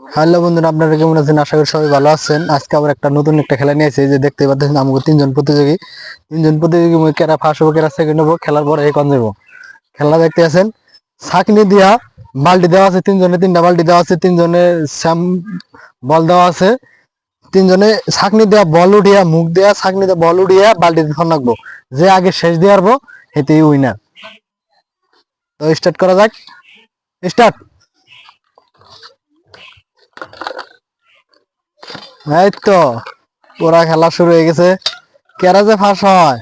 Hello বন্ধুরা, আপনারা কেমন আছেন? আশা করি সবাই ভালো আছেন। আজকে আবার একটা নতুন একটা খেলা নিয়ে এসেছি যে দেখতে পাচ্ছেন, আমাকে তিনজন প্রতিযোগী তিনজন প্রতিযোগী মধ্যে কেরা ফার্স্ট হব, কেরা সেকেন্ড হব, খেলার পরে এই কন খেলা দেখতে আছেন ছাকনি দিয়া বালতি দেওয়া আছে, তিনজনে তিনটা বালতি দেওয়া আছে, তিনজনে স্যাম বল দেওয়া আছে, তিনজনে ছাকনি দেওয়া বল উঠিয়া মুখ দেওয়া ছাকনি দেওয়া বল উঠিয়া বালতিতে ফোন রাখব। যে আগে শেষ দিয়ে পারব হেতেই উইনার তো স্টার্ট করা যাক। স্টার্ট এই তো ওরা খেলা শুরু হয়ে গেছে। কেরা যে ফাঁস হয়?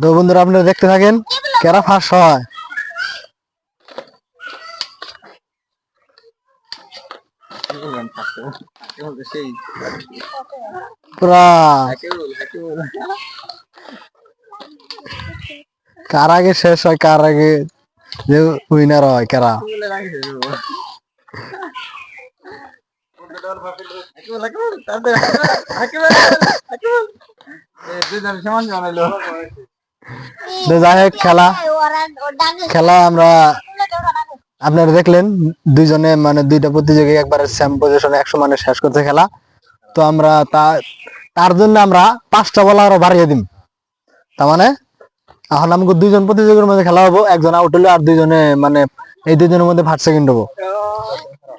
তো বন্ধুরা, আপনারা দেখতে থাকেন, কেরা ফাঁস হয়? কার আগে শেষ হয়, কার আগে উইনার হয়, কারা? আপনারা দেখলেন, দুইজনে মানে দুইটা প্রতিযোগী একবারে সেম পজিশনে একশো মানে শেষ করতে খেলা। তো আমরা তার জন্য আমরা পাঁচটা বল আরও বাড়িয়ে দিম। তার মানে এখন আমাকে দুইজন প্রতিযোগীর মধ্যে খেলা হব, একজন আউট হলো আর দুইজনে মানে এই দুইজনের মধ্যে ফার্স্ট সেকেন্ড হব।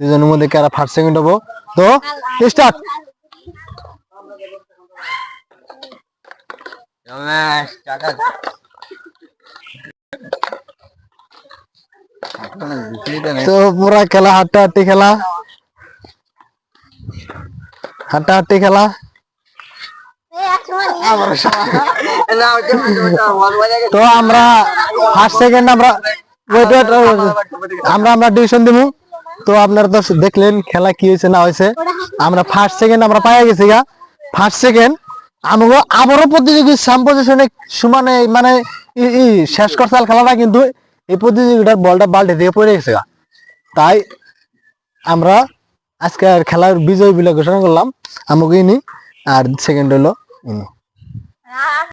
দুজনের মধ্যে কারা ফার্স্ট সেকেন্ড হব? তো স্টার্ট তো পুরা খেলা হাড্ডাহাড্ডি খেলা। হাড্ডাহাড্ডি খেলা। তো আমরা ফার্স্ট সেকেন্ড আমরা. আমরা আমরা ডিভিশন দিব তো আপনারা তো দেখলেন খেলা কি হয়েছে, না হয়েছে? আমরা ফার্স্ট সেকেন্ড আমরা পাই গেছি গা। ফার্স্ট সেকেন্ড আমাকে আবারও প্রতিযোগী সাম সমানে মানে শেষ করছাল খেলাটা, কিন্তু এই প্রতিযোগিতার বলটা বাল্টি দিয়ে পড়ে গেছে গা। তাই আমরা আজকে আর খেলার বিজয় বলে ঘোষণা করলাম। আমাকে ইনি আর সেকেন্ড হলো ইনি।